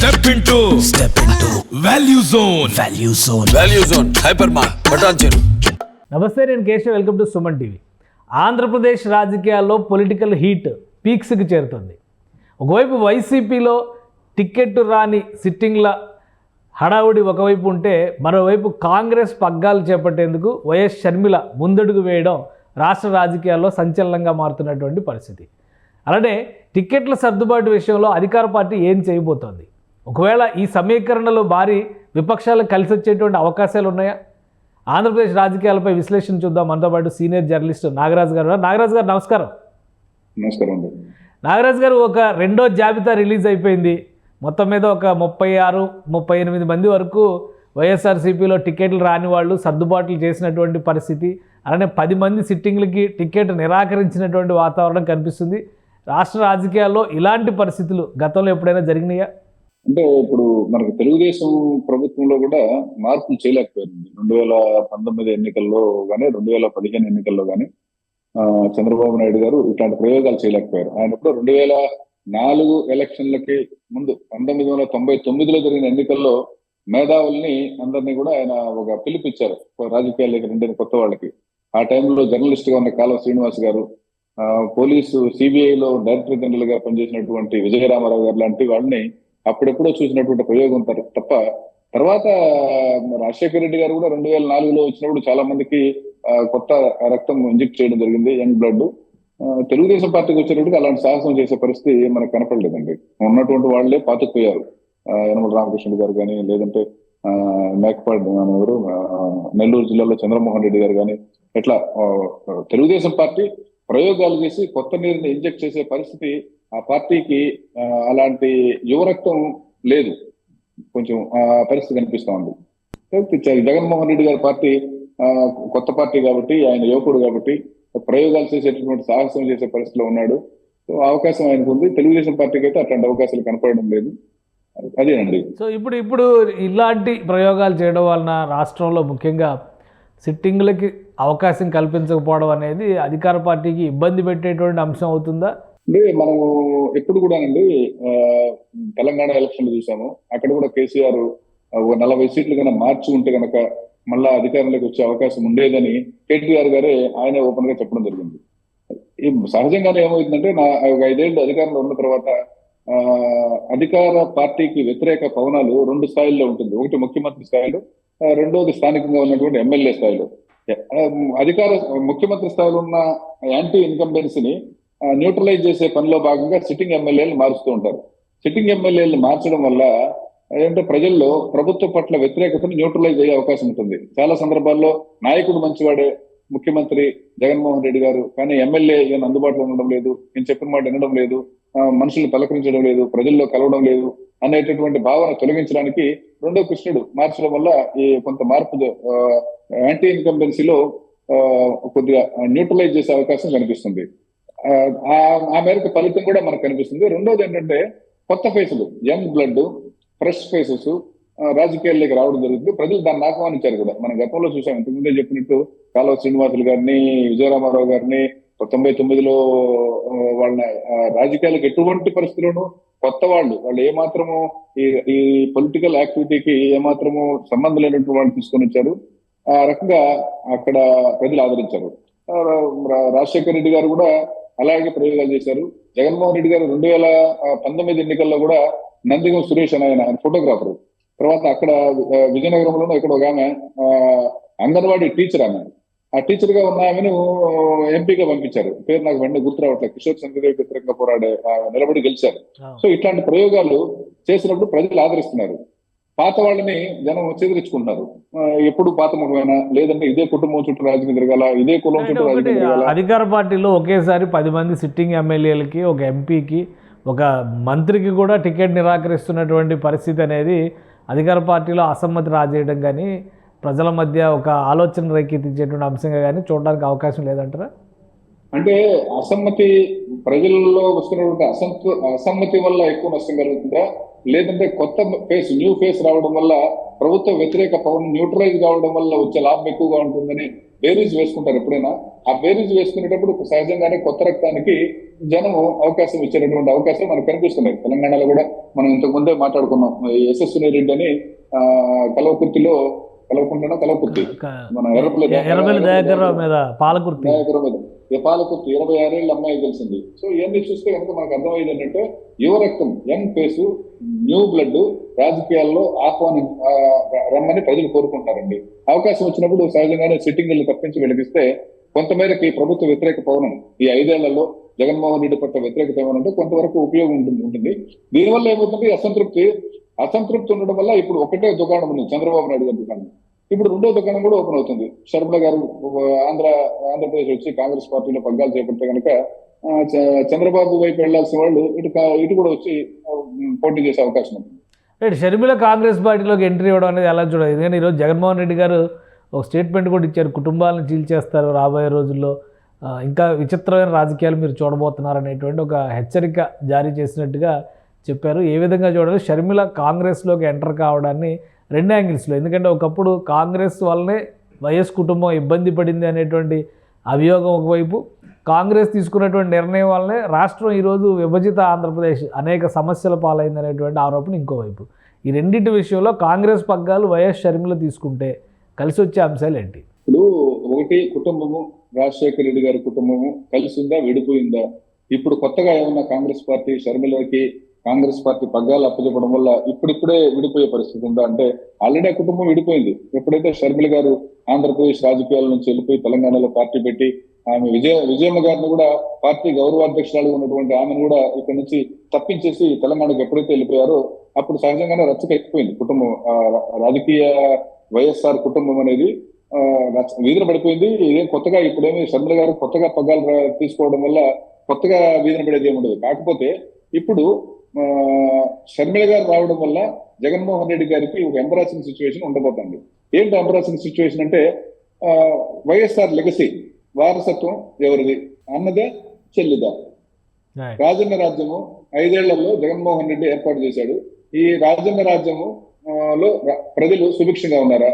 Step into step into value zone value zone value zone hyper mart బటాన్ చెరు నమస్తే నేను Keshav. Welcome to Suman TV Andhra Pradesh రాజకీయాల్లో political heat పీక్స్కి చేరుతుంది. ఒకవైపు వైసీపీలో టికెట్ రాని సిట్టింగ్ల హడావుడి ఒకవైపు ఉంటే మరోవైపు కాంగ్రెస్ పగ్గాలు చేపట్టేందుకు వైఎస్ షర్మిల ముందడుగు వేయడం రాష్ట్ర రాజకీయాల్లో సంచలనంగా మారుతున్నటువంటి పరిస్థితి. అలానే టిక్కెట్ల సర్దుబాటు విషయంలో అధికార పార్టీ ఏం చేయబోతోంది? ఒకవేళ ఈ సమీకరణలో భారీ విపక్షాలకు కలిసి వచ్చేటువంటి అవకాశాలు ఉన్నాయా? ఆంధ్రప్రదేశ్ రాజకీయాలపై విశ్లేషణ చూద్దాం. మనతో పాటు సీనియర్ జర్నలిస్ట్ నాగరాజు గారు. నాగరాజు గారు నమస్కారం. నమస్కారం అండి. నాగరాజు గారు ఒక రెండో జాబితా రిలీజ్ అయిపోయింది. మొత్తం మీద ఒక ముప్పై ఆరు ముప్పై ఎనిమిది మంది వరకు వైఎస్ఆర్సీపీలో టికెట్లు రాని వాళ్ళు సర్దుబాట్లు చేసినటువంటి పరిస్థితి. అలానే పది మంది సిట్టింగ్లకి టికెట్ నిరాకరించినటువంటి వాతావరణం కనిపిస్తుంది. రాష్ట్ర రాజకీయాల్లో ఇలాంటి పరిస్థితులు గతంలో ఎప్పుడైనా జరిగినాయా? అంటే ఇప్పుడు మనకు తెలుగుదేశం ప్రభుత్వంలో కూడా మార్పులు చేయలేకపోయింది రెండు వేల పంతొమ్మిది ఎన్నికల్లో కానీ రెండు వేల పదిహేను ఎన్నికల్లో కానీ చంద్రబాబు నాయుడు గారు ఇట్లాంటి ప్రయోగాలు చేయలేకపోయారు. ఆయన ఇప్పుడు రెండు వేల నాలుగు ఎలక్షన్లకి ముందు పంతొమ్మిది వందల తొంభై తొమ్మిదిలో జరిగిన ఎన్నికల్లో మేధావుల్ని అందరినీ కూడా ఆయన ఒక పిలిపించారు రాజకీయాల్లోకి రెండు కొత్త వాళ్ళకి. ఆ టైంలో జర్నలిస్ట్గా ఉన్న కాలువ శ్రీనివాస్ గారు ఆ, పోలీసు సిబిఐలో డైరెక్టర్ జనరల్గా పనిచేసినటువంటి విజయరామారావు గారు లాంటి వాళ్ళని అప్పుడెప్పుడో చూసినటువంటి ప్రయోగం తప్ప తర్వాత రాజశేఖర రెడ్డి గారు కూడా రెండు వేల నాలుగులో వచ్చినప్పుడు చాలా మందికి కొత్త రక్తం ఇంజెక్ట్ చేయడం జరిగింది యంగ్ బ్లడ్ తెలుగుదేశం పార్టీకి వచ్చేటప్పటికి అలాంటి సాహసం చేసే పరిస్థితి మనకు కనపడలేదండి. ఉన్నటువంటి వాళ్ళే పాతుకుపోయారు. యనమల రామకృష్ణుడు గారు కానీ లేదంటే ఆ, మేకపాటి ఎవరు నెల్లూరు జిల్లాలో చంద్రమోహన్ రెడ్డి గారు కానీ ఇట్లా తెలుగుదేశం పార్టీ ప్రయోగాలు చేసి కొత్త నీరుని ఇంజెక్ట్ చేసే పరిస్థితి ఆ పార్టీకి అలాంటి యువరక్తం లేదు. కొంచెం ఆ పరిస్థితి కనిపిస్తా ఉంది. జగన్మోహన్ రెడ్డి గారి పార్టీ కొత్త పార్టీ కాబట్టి ఆయన యువకుడు కాబట్టి ప్రయోగాలు చేసేటటువంటి సాహసం చేసే పరిస్థితిలో ఉన్నాడు. సో అవకాశం ఆయనకు ఉంది తెలుగుదేశం పార్టీకి అయితే అట్లాంటి అవకాశాలు కనపడడం లేదు. అదేనండి సో ఇప్పుడు ఇప్పుడు ఇలాంటి ప్రయోగాలు చేయడం వలన రాష్ట్రంలో ముఖ్యంగా సిట్టింగ్లకి అవకాశం కల్పించకపోవడం అనేది అధికార పార్టీకి ఇబ్బంది పెట్టేటువంటి అంశం అవుతుందా? అంటే మనము ఎప్పుడు కూడానండి ఆ, తెలంగాణ ఎలక్షన్లు చూసాము. అక్కడ కూడా కేసీఆర్ నలభై సీట్లు కనుక మార్చి ఉంటే కనుక మళ్ళా అధికారంలోకి వచ్చే అవకాశం ఉండేదని కేటీఆర్ గారే ఆయన ఓపెన్గా చెప్పడం జరిగింది. ఈ సహజంగానే ఏమవుతుందంటే నా ఒక ఐదేళ్ళు అధికారంలో ఉన్న తర్వాత ఆ అధికార పార్టీకి వ్యతిరేక పవనాలు రెండు స్థాయిల్లో ఉంటుంది. ఒకటి ముఖ్యమంత్రి స్థాయిలో రెండోది స్థానికంగా ఉన్నటువంటి ఎమ్మెల్యే స్థాయిలో. అధికార ముఖ్యమంత్రి స్థాయిలో ఉన్న యాంటీ ఇన్కంబెన్సీని న్యూట్రలైజ్ చేసే పనిలో భాగంగా సిట్టింగ్ ఎమ్మెల్యేలు మారుస్తూ ఉంటారు. సిట్టింగ్ ఎమ్మెల్యేలు మార్చడం వల్ల ఏంటంటే ప్రజల్లో ప్రభుత్వ పట్ల వ్యతిరేకతను న్యూట్రలైజ్ అయ్యే అవకాశం ఉంటుంది. చాలా సందర్భాల్లో నాయకుడు మంచివాడే ముఖ్యమంత్రి జగన్మోహన్ రెడ్డి గారు కానీ ఎమ్మెల్యే ఈయన అందుబాటులో ఉండడం లేదు నేను చెప్పిన మాట వినడం లేదు ఆ, పలకరించడం లేదు ప్రజల్లో కలవడం లేదు అనేటటువంటి భావన తొలగించడానికి రెండో కృష్ణుడు మార్చడం వల్ల ఈ కొంత మార్పు ఆ, యాంటీ ఇన్కంబెన్సీలో ఆ, కొద్దిగా న్యూట్రలైజ్ చేసే అవకాశం కనిపిస్తుంది. ఆ, ఆ- ఆ మేరకు ఫలితం కూడా మనకు కనిపిస్తుంది. రెండోది ఏంటంటే కొత్త ఫేసులు యంగ్ బ్లడ్ ఫ్రెష్ ఫేసెస్ రాజకీయాల్లోకి రావడం జరుగుతుంది. ప్రజలు దాన్ని ఆహ్వానించారు కూడా. మనం గతంలో చూసాం ఇంతకుముందే చెప్పినట్టు కాలువ శ్రీనివాసులు గారిని విజయరామారావు గారిని తొంభై తొమ్మిదిలో వాళ్ళ రాజకీయాలకు ఎటువంటి పరిస్థితుల్లోనూ కొత్త వాళ్ళు వాళ్ళు ఏమాత్రము ఈ ఈ పొలిటికల్ యాక్టివిటీకి ఏమాత్రము సంబంధం లేనటువంటి వాళ్ళు తీసుకొని వచ్చారు. ఆ రకంగా అక్కడ ప్రజలు ఆదరించారు. రాజశేఖర రెడ్డి గారు కూడా అలాగే ప్రయోగాలు చేశారు? జగన్మోహన్ రెడ్డి గారు రెండు వేల పంతొమ్మిది ఎన్నికల్లో కూడా నందిగం సురేష్ అని ఆయన ఫోటోగ్రాఫర్ తర్వాత అక్కడ విజయనగరంలోనూ ఇక్కడ ఒక ఆమె ఆ, అంగన్వాడీ టీచర్ ఆమె. ఆ టీచర్గా ఉన్న ఆమెను ఎంపీగా పంపించారు. పేరు నాకు వెంటనే గుర్తు రావట్లేదు. కిషోర్ చంద్రదేవ్ వ్యతిరేకంగా పోరాడే నిలబడి గెలిచారు. సో ఇట్లాంటి ప్రయోగాలు చేసినప్పుడు ప్రజలు ఆదరిస్తున్నారు. పాత వాళ్ళని జనం చేదరించుకుంటున్నారు. ఎప్పుడు పాత ముఖమైనా లేదంటే ఇదే కుటుంబం చుట్టూ రాజకీయం తిరగాల ఇదే కులం చుట్టూ రాజకీయం తిరగాల? అధికార పార్టీలో ఒకేసారి పది మంది సిట్టింగ్ ఎమ్మెల్యేలకి ఒక ఎంపీకి ఒక మంత్రికి కూడా టికెట్ నిరాకరిస్తున్నటువంటి పరిస్థితి అనేది అధికార పార్టీలో అసమ్మతి రాజేయడం కానీ ప్రజల మధ్య ఒక ఆలోచన రేకెత్తించేటువంటి అంశంగా కానీ చూడడానికి అవకాశం లేదంటారా? అంటే అసమ్మతి ప్రజల్లో వస్తున్నటువంటి అసంతృ అసమ్మతి వల్ల ఎక్కువ నష్టం కలుగుతుందా? లేదంటే కొత్త ఫేస్ న్యూ ఫేస్ రావడం వల్ల ప్రభుత్వ వ్యతిరేక పవన్ న్యూట్రలైజ్ కావడం వల్ల వచ్చే లాభం ఎక్కువగా ఉంటుందని బేరీజ్ వేసుకుంటారు ఎప్పుడైనా. ఆ బేరీజ్ వేసుకునేటప్పుడు సహజంగానే కొత్త రక్తానికి జనం అవకాశం ఇచ్చేటటువంటి అవకాశం మనకు కనిపిస్తున్నాయి. తెలంగాణలో కూడా మనం ఇంతకు ముందే మాట్లాడుకున్నాం. యశస్విని రెడ్డి అని కలవకుర్తిలో కలవకుర్తి? మన ఎర్రపల్లి మీద పాలకుర్తి. మీద ఈ పాలకుర్తి? ఇరవై ఆరేళ్ళ అమ్మాయి తెలిసింది. సో ఇవన్నీ చూస్తే కనుక మనకు అర్థమయ్యేది ఏంటంటే యువ రక్తం యంగ్ ఫేస్ న్యూ బ్లడ్ రాజకీయాల్లో ఆహ్వానం రమ్మని ప్రజలు కోరుకుంటారండి. అవకాశం వచ్చినప్పుడు సహజంగానే సిట్టింగ్లు తప్పించి వెలిగిస్తే కొంతమేరకి ప్రభుత్వ వ్యతిరేక పవనం ఈ ఐదేళ్ళలో జగన్మోహన్ రెడ్డి పట్ల వ్యతిరేక పవనం అంటే కొంతవరకు ఉపయోగం ఉంటుంది ఉంటుంది దీనివల్ల ఏమవుతుంది అసంతృప్తి అసంతృప్తి ఉండడం వల్ల ఇప్పుడు ఒకటే దుకాణం ఉంది చంద్రబాబు నాయుడు గారి దుకాణం. ఇప్పుడు రెండో దుకాణం కూడా ఓపెన్ అవుతుంది. శర్మల గారు ఆంధ్ర ఆంధ్రప్రదేశ్ వచ్చి కాంగ్రెస్ పార్టీలో పగ్గాలు చేపడితే కనుక చ- చంద్రబాబు వైపు వెళ్ళాల్సిన వాళ్ళు ఇటు ఇటు కూడా వచ్చి పోటీ చేసే అవకాశం ఉంది. రైట్ షర్మిల కాంగ్రెస్ పార్టీలోకి ఎంట్రీ ఇవ్వడం అనేది ఎలా చూడాలి? ఎందుకంటే ఈరోజు జగన్మోహన్ రెడ్డి గారు ఒక స్టేట్మెంట్ కూడా ఇచ్చారు కుటుంబాలను చీల్చేస్తారు రాబోయే రోజుల్లో. ఇంకా విచిత్రమైన రాజకీయాలు మీరు చూడబోతున్నారు అనేటువంటి ఒక హెచ్చరిక జారీ చేసినట్టుగా చెప్పారు. ఏ విధంగా చూడాలి? షర్మిల కాంగ్రెస్లోకి ఎంటర్ కావడాన్ని రెండు యాంగిల్స్లో. ఎందుకంటే ఒకప్పుడు కాంగ్రెస్ వల్లనే వైఎస్ కుటుంబం ఇబ్బంది పడింది అనేటువంటి అభియోగం ఒకవైపు కాంగ్రెస్ తీసుకున్నటువంటి నిర్ణయం వల్లనే రాష్ట్రం ఈరోజు విభజిత ఆంధ్రప్రదేశ్ అనేక సమస్యల పాలైంది అనేటువంటి ఆరోపణ ఇంకోవైపు. ఈ రెండింటి విషయంలో కాంగ్రెస్ పగ్గాలు వైఎస్ షర్మిల తీసుకుంటే కలిసి వచ్చే అంశాలు ఏంటి? ఇప్పుడు ఒకటి కుటుంబము రాజశేఖర రెడ్డి గారి కుటుంబము కలిసిందా విడిపోయిందా? ఇప్పుడు కొత్తగా ఏమన్నా కాంగ్రెస్ పార్టీ షర్మిలకి కాంగ్రెస్ పార్టీ పగ్గాలు అప్పచెప్పడం వల్ల ఇప్పుడిప్పుడే విడిపోయే పరిస్థితి ఉందా? అంటే ఆల్రెడీ ఆ కుటుంబం విడిపోయింది. ఎప్పుడైతే షర్మిల గారు ఆంధ్రప్రదేశ్ రాజకీయాల నుంచి వెళ్ళిపోయి తెలంగాణలో పార్టీ పెట్టి ఆమె విజయ విజయమ్మ గారిని కూడా పార్టీ గౌరవాధ్యక్షురాలు ఉన్నటువంటి ఆమెను కూడా ఇక్కడ నుంచి తప్పించేసి తెలంగాణకు ఎప్పుడైతే వెళ్ళిపోయారో అప్పుడు సహజంగానే రచ్చక ఎక్కిపోయింది కుటుంబం. రాజకీయ వైఎస్ఆర్ కుటుంబం అనేది ఆ, వీధిన పడిపోయింది. ఇదేం కొత్తగా ఇప్పుడేమి షర్మిల గారు కొత్తగా పగ్గాలు తీసుకోవడం వల్ల కొత్తగా వీధిన పడేది ఏమి ఉండదు. కాకపోతే ఇప్పుడు షర్మిల గారు రావడం వల్ల జగన్మోహన్ రెడ్డి గారికి ఒక ఎంబరాసింగ్ సిచ్యువేషన్ ఉండబోతుంది. ఏంటి ఎంబరాసింగ్ సిచ్యువేషన్ అంటే ఆ, వైఎస్ఆర్ లెగసీ వారసత్వం ఎవరిది? అన్నదే చెల్లిదా? రాజన్న రాజ్యము ఐదేళ్ళలో జగన్మోహన్ రెడ్డి ఏర్పాటు చేశాడు. ఈ రాజన్న రాజ్యము లో ప్రజలు సుభిక్షంగా ఉన్నారా?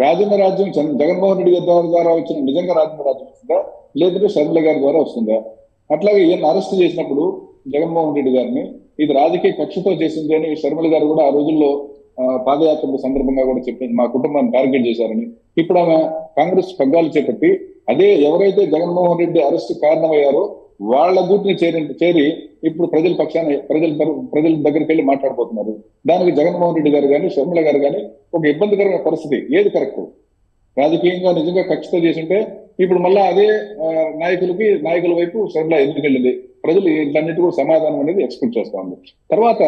రాజన్న రాజ్యం జగన్మోహన్ రెడ్డి గారి ద్వారా- ద్వారా వచ్చిన నిజంగా రాజన్న రాజ్యం వస్తుందా? లేదంటే షర్మిల గారి ద్వారా వస్తుందా? అట్లాగే ఈయన అరెస్ట్ చేసినప్పుడు జగన్మోహన్ రెడ్డి గారిని ఇది రాజకీయ కక్షతో చేసింది అని శర్మల గారు కూడా ఆ రోజుల్లో ఆ, పాదయాత్ర సందర్భంగా కూడా చెప్పింది మా కుటుంబాన్ని టార్గెట్ చేశారని. ఇప్పుడు ఆమె కాంగ్రెస్ పగ్గాలు చేపట్టి అదే ఎవరైతే జగన్మోహన్ రెడ్డి అరెస్ట్ కారణమయ్యారో వాళ్ళ గూటిని చేరి చేరి ఇప్పుడు ప్రజల పక్షాన ప్రజల ప్రజల దగ్గరికి వెళ్ళి మాట్లాడబోతున్నారు. దానికి జగన్మోహన్ రెడ్డి గారు కానీ షర్మిల గారు కానీ ఒక ఇబ్బందికరమైన పరిస్థితి. ఏది కరెక్ట్? రాజకీయంగా నిజంగా కక్షతో చేసింటే ఇప్పుడు మళ్ళా అదే నాయకులకి నాయకుల వైపు షర్మిల ఎందుకు వెళ్ళింది? ప్రజలు వీటన్నిటి కూడా సమాధానం అనేది ఎక్స్పెక్ట్ చేస్తా ఉంది. తర్వాత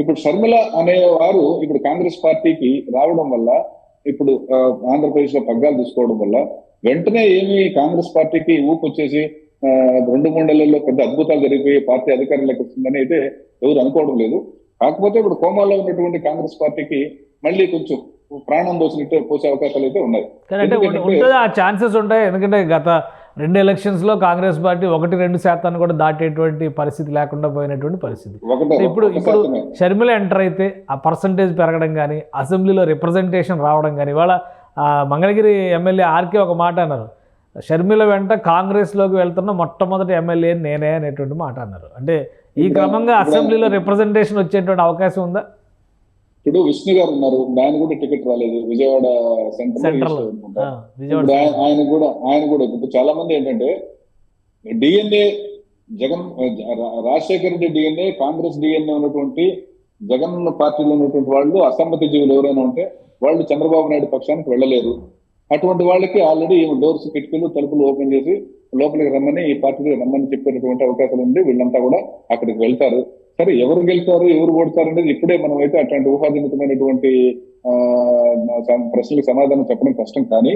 ఇప్పుడు షర్మిల అనే వారు ఇప్పుడు కాంగ్రెస్ పార్టీకి రావడం వల్ల ఇప్పుడు ఆంధ్రప్రదేశ్లో పగ్గాలు తీసుకోవడం వల్ల వెంటనే ఏమి కాంగ్రెస్ పార్టీకి ఊపు వచ్చేసి ఆ, రెండు మూడు నెలల్లో పెద్ద అద్భుతాలు జరిగిపోయి పార్టీ అధికారంలోకి వస్తుందని అయితే ఎవరు అనుకోవడం లేదు. కాకపోతే ఇప్పుడు కోమాలో ఉన్నటువంటి కాంగ్రెస్ పార్టీకి మళ్ళీ కొంచెం ప్రాణం పోసినట్టు పోసే అవకాశాలు అయితే ఉన్నాయి. ఛాన్సెస్ ఉంటాయి. ఎందుకంటే గత రెండు ఎలక్షన్స్లో కాంగ్రెస్ పార్టీ ఒకటి రెండు శాతాన్ని కూడా దాటేటువంటి పరిస్థితి లేకుండా పోయినటువంటి పరిస్థితి. ఇప్పుడు ఇప్పుడు. షర్మిల ఎంటర్ అయితే ఆ పర్సంటేజ్ పెరగడం కానీ అసెంబ్లీలో రిప్రజెంటేషన్ రావడం కానీ ఇవాళ మంగళగిరి ఎమ్మెల్యే ఆర్కే ఒక మాట అన్నారు. షర్మిల వెంట కాంగ్రెస్లోకి వెళ్తున్న మొట్టమొదటి ఎమ్మెల్యే నేనే అనేటువంటి మాట అన్నారు. అంటే ఈ క్రమంగా అసెంబ్లీలో రిప్రజెంటేషన్ వచ్చేటువంటి అవకాశం ఉందా? ఇప్పుడు విష్ణు గారు ఉన్నారు. ఆయన కూడా టికెట్ రాలేదు. విజయవాడ సెంట్రల్ ఆయన కూడా ఆయన కూడా. ఇప్పుడు చాలా మంది ఏంటంటే DNA Jagan Rajasekhara Reddy DNA Congress DNA ఉన్నటువంటి జగన్ పార్టీలో ఉన్నటువంటి వాళ్ళు అసమ్మతి జీవులు ఎవరైనా ఉంటే వాళ్ళు చంద్రబాబు నాయుడు పక్షానికి వెళ్ళలేరు. అటువంటి వాళ్ళకి ఆల్రెడీ డోర్స్ కిటికీలు తలుపులు ఓపెన్ చేసి లోపలికి రమ్మని ఈ పార్టీకి రమ్మని చెప్పేటటువంటి అవకాశం ఉంది. వీళ్ళంతా కూడా అక్కడికి వెళ్తారు. సరే ఎవరు గెలుతారు ఎవరు ఓడతారు అనేది ఇప్పుడే మనం అయితే అట్లాంటి ఊహాజనితమైనటువంటి ప్రశ్నలకు సమాధానం చెప్పడం కష్టం. కానీ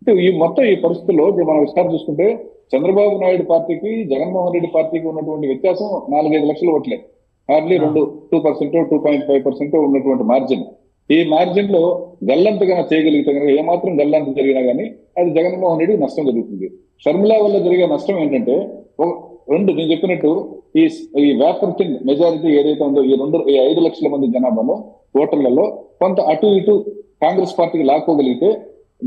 అంటే ఈ మొత్తం ఈ పరిస్థితుల్లో మనం ఒకసారి చూసుకుంటే చంద్రబాబు నాయుడు పార్టీకి జగన్మోహన్ రెడ్డి పార్టీకి ఉన్నటువంటి వ్యత్యాసం నాలుగైదు లక్షల ఓట్లే. హార్డ్లీ రెండు two percent two point five percent ఉన్నటువంటి మార్జిన్. ఈ మార్జిన్లో గల్లంతగా చేయగలిగితే కనుక ఏమాత్రం గల్లంత జరిగినా కానీ అది జగన్మోహన్ రెడ్డికి నష్టం జరుగుతుంది. షర్మిల వల్ల జరిగే నష్టం ఏంటంటే రెండు నేను చెప్పినట్టు ఈ ఈ వేపర్ కింగ్ మెజారిటీ ఏదైతే ఉందో ఈ రెండు ఈ ఐదు లక్షల మంది జనాభాలో ఓటర్లలో కొంత అటు ఇటు కాంగ్రెస్ పార్టీకి లాక్కోగలిగితే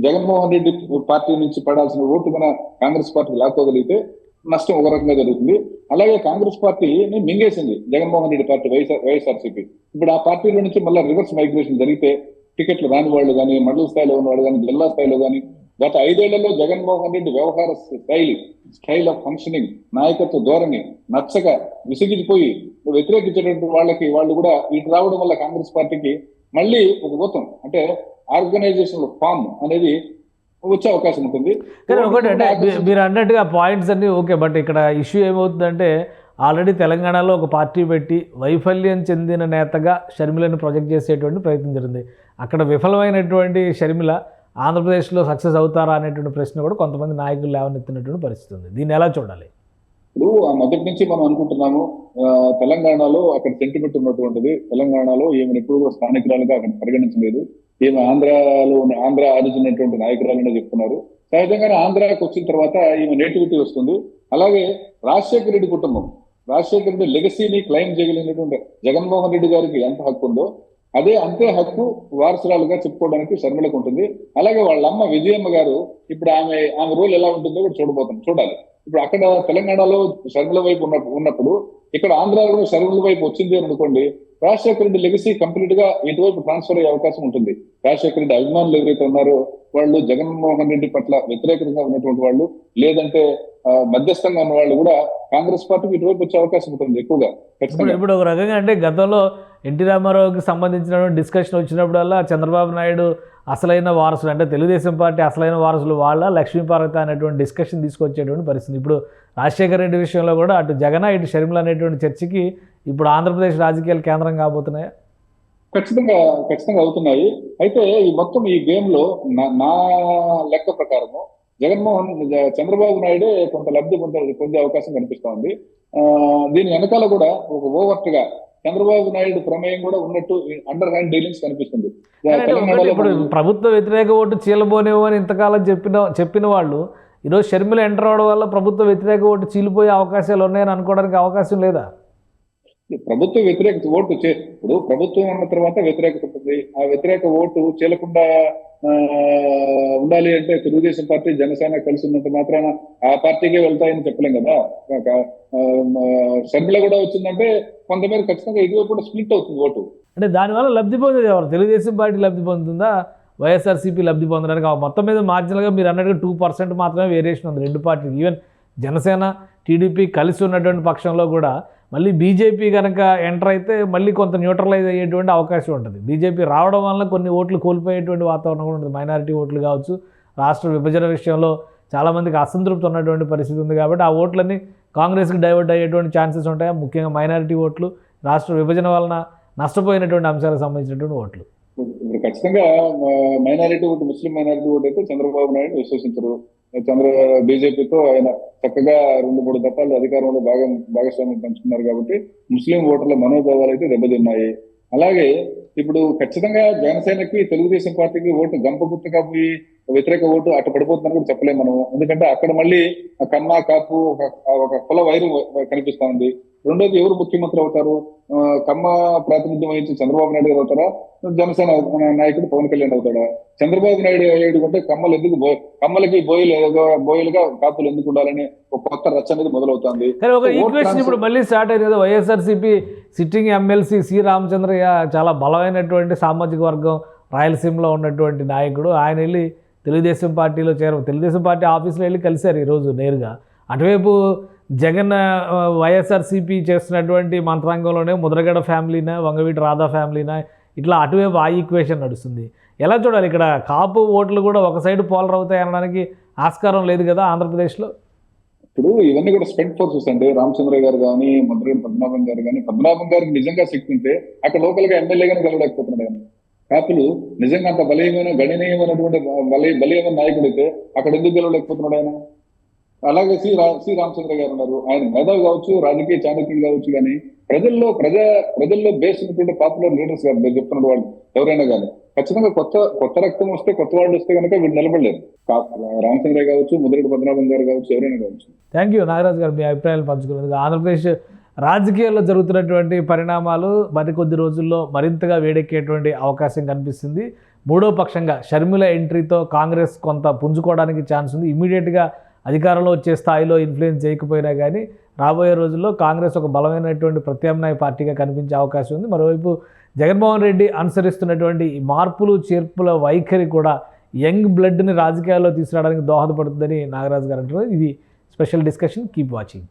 జగన్మోహన్ రెడ్డి పార్టీ నుంచి పడాల్సిన ఓటు మన కాంగ్రెస్ పార్టీ లాక్కోగలిగితే నష్టం ఒక రకంగా జరుగుతుంది. అలాగే కాంగ్రెస్ పార్టీని మింగేసింది Jaganmohan Reddy party YSR YSRCP. ఇప్పుడు ఆ పార్టీలో నుంచి మళ్ళీ రివర్స్ మైగ్రేషన్ జరిగితే టికెట్లు రాని వాళ్ళు కానీ మండల స్థాయిలో ఉన్న వాళ్ళు కానీ జిల్లా స్థాయిలో కానీ గత ఐదేళ్ళలో జగన్మోహన్ రెడ్డి వ్యవహార శైలి స్టైల్ ఆఫ్ ఫంక్షనింగ్ నాయకత్వ ధోరణి నచ్చక విసిగిపోయి వ్యతిరేకించేటువంటి వాళ్ళకి వాళ్ళు కూడా ఇటు రావడం వల్ల కాంగ్రెస్ పార్టీకి మళ్ళీ ఒక గోతం అంటే ఆర్గనైజేషన్ ఫామ్ అనేది వచ్చే అవకాశం ఉంటుంది. కానీ ఒకటి అంటే మీరు అన్నట్టుగా పాయింట్స్ అన్నీ ఓకే బట్ ఇక్కడ ఇష్యూ ఏమవుతుందంటే ఆల్రెడీ తెలంగాణలో ఒక పార్టీ పెట్టి వైఫల్యం చెందిన నేతగా షర్మిలను ప్రొజెక్ట్ చేసేటువంటి ప్రయత్నం జరిగింది అక్కడ విఫలమైనటువంటి షర్మిల ఆంధ్రప్రదేశ్లో సక్సెస్ అవుతారా అనేటువంటి ప్రశ్న కూడా కొంతమంది నాయకులు లేవనెత్తినటువంటి పరిస్థితి ఉంది. దీన్ని ఎలా చూడాలి? ఇప్పుడు ఆ మొదటి నుంచి మనం అనుకుంటున్నాము తెలంగాణలో అక్కడ సెంటిమెంట్ ఉన్నటువంటిది. తెలంగాణలో ఈమెను ఎప్పుడు కూడా స్థానికురాలుగా అక్కడ పరిగణించలేదు. ఈమె ఆంధ్రాలో ఉన్న ఆంధ్ర ఆరిజిన్ అటువంటి నాయకురాలనే చెప్తున్నారు. సహజంగానే ఆంధ్రాకి వచ్చిన తర్వాత ఈమె నేటివిటీ వస్తుంది. అలాగే రాజశేఖర రెడ్డి కుటుంబం. రాజశేఖర రెడ్డి లెగసీని క్లైమ్ చేయగలిగినటువంటి జగన్మోహన్ రెడ్డి గారికి ఎంత హక్కు ఉందో అదే అంతే హక్కు వారసురాలుగా చెప్పుకోవడానికి శర్మిలకు ఉంటుంది. అలాగే వాళ్ళ అమ్మ విజయమ్మ గారు ఇప్పుడు ఆమె ఆమె రోల్ ఎలా ఉంటుందో కూడా చూడబోతాం చూడాలి. ఇప్పుడు అక్కడ తెలంగాణలో శర్మిల వైపు ఉన్న ఉన్నప్పుడు ఇక్కడ ఆంధ్రాలో కూడా శర్మిల వైపు వచ్చింది అని అనుకోండి రాజశేఖర రెడ్డి లెగసీ కంప్లీట్గా ఇటువైపు ట్రాన్స్ఫర్ అయ్యే అవకాశం ఉంటుంది. రాజశేఖర రెడ్డి అభిమానులు ఎవరైతే ఉన్నారో వాళ్ళు జగన్మోహన్ రెడ్డి పట్ల వ్యతిరేకంగా ఉన్నటువంటి వాళ్ళు లేదంటే మధ్యస్థంగా ఉన్న వాళ్ళు కూడా కాంగ్రెస్ పార్టీకి ఇటువైపు వచ్చే అవకాశం ఉంటుంది ఎక్కువగా. ఇప్పుడు ఒక రకంగా అంటే గతంలో ఎన్టీ రామారావుకి సంబంధించిన డిస్కషన్ వచ్చినప్పుడల్లా చంద్రబాబు నాయుడు అసలైన వారసులు అంటే తెలుగుదేశం పార్టీ అసలైన వారసులు వాళ్ళ లక్ష్మీపార్వతి అనేటువంటి డిస్కషన్ తీసుకొచ్చేటువంటి పరిస్థితి. ఇప్పుడు రాజశేఖర రెడ్డి విషయంలో కూడా అటు జగన్ ఇటు షర్మిల అనేటువంటి చర్చకి ఇప్పుడు ఆంధ్రప్రదేశ్ రాజకీయాలు కేంద్రం కాబోతున్నాయా? ఖచ్చితంగా ఖచ్చితంగా అవుతున్నాయి. అయితే ఈ మొత్తం ఈ గేమ్లో నా- నా లెక్క ప్రకారము జగన్మోహన్ చంద్రబాబు నాయుడే కొంత లబ్ధి పొందే పొందే అవకాశం కనిపిస్తోంది. దీని వెనకాల కూడా ఒక ఓవర్ట్గా చంద్రబాబు నాయుడు ప్రమేయం కూడా ఉన్నట్టు అండర్ హ్యాండ్ డీలింగ్స్ కనిపిస్తుంది. ఇప్పుడు ప్రభుత్వ వ్యతిరేక ఓటు చీలబోనేవో అని ఇంతకాలం చెప్పిన చెప్పిన వాళ్ళు ఈరోజు షర్మిల ఎంటర్ అవడం వల్ల ప్రభుత్వ వ్యతిరేక ఓటు చీలిపోయే అవకాశాలు ఉన్నాయని అనుకోవడానికి అవకాశం లేదా? ప్రభుత్వ వ్యతిరేకత ఓటు ఇప్పుడు ప్రభుత్వం ఉన్న తర్వాత వ్యతిరేకత ఉంటుంది. ఆ వ్యతిరేక ఓటు చేయకుండా ఉండాలి అంటే తెలుగుదేశం పార్టీ జనసేన కలిసి ఉన్నంత మాత్రాన ఆ పార్టీకే వెళ్తాయని చెప్పలేం కదా. ఒక, షర్మిల కూడా వచ్చిందంటే కొంతమేర ఖచ్చితంగా ఇటువైపు కూడా స్ప్లిట్ అవుతుంది ఓటు. అంటే దానివల్ల లబ్ధి పొందేది ఎవరు? తెలుగుదేశం పార్టీ లబ్ధి పొందుతుందా? వైఎస్ఆర్సీపీ లబ్ధి పొందడానికి ఆ మొత్తం మీద మార్జినల్గా మీరు అన్నట్టుగా టూ పర్సెంట్ మాత్రమే వేరియేషన్ ఉంది. రెండు పార్టీలు. ఈవెన్ జనసేన టీడీపీ కలిసి ఉన్నటువంటి పక్షంలో కూడా మళ్ళీ బీజేపీ కనుక ఎంటర్ అయితే మళ్ళీ కొంత న్యూట్రలైజ్ అయ్యేటువంటి అవకాశం ఉంటుంది. బీజేపీ రావడం వల్ల కొన్ని ఓట్లు కోల్పోయేటువంటి వాతావరణం కూడా ఉంటుంది. మైనారిటీ ఓట్లు కావచ్చు రాష్ట్ర విభజన విషయంలో చాలామందికి అసంతృప్తి ఉన్నటువంటి పరిస్థితి ఉంది కాబట్టి ఆ ఓట్లన్నీ కాంగ్రెస్కి డైవర్ట్ అయ్యేటువంటి ఛాన్సెస్ ఉంటాయి? ముఖ్యంగా మైనారిటీ ఓట్లు రాష్ట్ర విభజన వలన నష్టపోయినటువంటి అంశాలకు సంబంధించినటువంటి ఓట్లు. ఇప్పుడు ఖచ్చితంగా minority vote Muslim minority vote అయితే చంద్రబాబు నాయుడు విశ్వసించరు. చంద్ర బీజేపీతో ఆయన చక్కగా రెండు మూడు దఫాలు అధికారంలో భాగం భాగస్వామ్యం పంచుకున్నారు కాబట్టి ముస్లిం ఓటర్ల మనోభావాలు అయితే దెబ్బతిన్నాయి. అలాగే ఇప్పుడు ఖచ్చితంగా జనసేనకి తెలుగుదేశం పార్టీకి ఓటు గంప గుర్తుగా పోయి వ్యతిరేక ఓటు అటు పడిపోతుందని కూడా చెప్పలేము మనం ఎందుకంటే అక్కడ మళ్ళీ కన్నా కాపు ఒక ఒక కుల వైరు కనిపిస్తా ఉంది. రెండోది ఎవరు ముఖ్యమంత్రి అవుతారు? కమ్మ ప్రాతినిధ్యం వహించి చంద్రబాబు నాయుడు గారు అవుతారా? జనసేన నాయకుడు పవన్ కళ్యాణ్ అవుతాడా? చంద్రబాబు నాయుడు అయ్యాడు అంటే కమ్మలు ఎందుకు కమ్మలకి బోయలు బోయలుగా కాపులు ఎందుకు ఉండాలని ఒక కొత్త రచ్చ అనేది మొదలవుతుంది. ఇప్పుడు మళ్ళీ స్టార్ట్ అయింది. కదా YSRCP sitting MLC C Ramachandraiah చాలా బలమైనటువంటి సామాజిక వర్గం రాయలసీమలో ఉన్నటువంటి నాయకుడు. ఆయన వెళ్ళి తెలుగుదేశం పార్టీలో చేర తెలుగుదేశం పార్టీ ఆఫీస్లో వెళ్ళి కలిశారు ఈరోజు నేరుగా. అటువైపు జగన్ వైఎస్ఆర్సీపీ చేస్తున్నటువంటి మంత్రాంగంలోనే ముద్రగడ ఫ్యామిలీనా వంగవీటి రాధా ఫ్యామిలీనా ఇట్లా అటువైపు ఆ ఈక్వేషన్ నడుస్తుంది. ఎలా చూడాలి? ఇక్కడ కాపు ఓట్లు కూడా ఒక సైడ్ పోలర్ అవుతాయి అనడానికి ఆస్కారం లేదు కదా ఆంధ్రప్రదేశ్లో? ఇప్పుడు ఇవన్నీ కూడా స్పెండ్ ఫోర్సెస్ అండి రామచంద్ర గారు కానీ ముద్రగడ పద్మనాభం గారు కానీ పద్మనాభం గారికి నిజంగా శక్తి ఉంటే అక్కడ లోకల్గా ఎమ్మెల్యేగానే గెలవలేకపోతున్నాడు ఆయన. కాపులు నిజంగా అంత బలీయమైన గణనీయమైనటువంటి బలీ బలీయమైన నాయకుడు అయితే అక్కడ ఎందుకు గెలవలేకపోతున్నాడు ఆయన? అలాగే సి రా సి రామచంద్ర గారు ఉన్నారు. ఆయన మేధావి కావచ్చు రాజకీయ చాణక్యులు కావచ్చు కానీ ప్రజల్లో ప్రజా ప్రజల్లో బేస్ ఉన్నటువంటి పాపులర్ లీడర్స్ గారు నేను చెప్తున్నాడు వాళ్ళు ఎవరైనా కానీ ఖచ్చితంగా కొత్త కొత్త రక్తం వస్తే కొత్త వాళ్ళు వస్తే కనుక వీళ్ళు నిలబడలేరు. రామచంద్ర కావచ్చు ముదిరెడ్డి పద్మనాభం గారు కావచ్చు ఎవరైనా కావచ్చు. థ్యాంక్ యూ నాగరాజ్ గారు మీ అభిప్రాయాలు పంచుకున్నందుకు. ఆంధ్రప్రదేశ్ రాజకీయాల్లో జరుగుతున్నటువంటి పరిణామాలు మరికొద్ది రోజుల్లో మరింతగా వేడెక్కేటువంటి అవకాశం కనిపిస్తుంది. మూడో పక్షంగా షర్మిల ఎంట్రీతో కాంగ్రెస్ కొంత పుంజుకోవడానికి ఛాన్స్ ఉంది. ఇమీడియట్గా అధికారంలో వచ్చే స్థాయిలో ఇన్ఫ్లుయెన్స్ చేయకపోయినా కానీ రాబోయే రోజుల్లో కాంగ్రెస్ ఒక బలమైనటువంటి ప్రత్యామ్నాయ పార్టీగా కనిపించే అవకాశం ఉంది. మరోవైపు జగన్మోహన్ రెడ్డి అనుసరిస్తున్నటువంటి ఈ మార్పులు చేర్పుల వైఖరి కూడా యంగ్ బ్లడ్ని రాజకీయాల్లో తీసుకురావడానికి దోహదపడుతుందని నాగరాజు గారు అంటున్నారు. ఇది స్పెషల్ డిస్కషన్. Keep watching.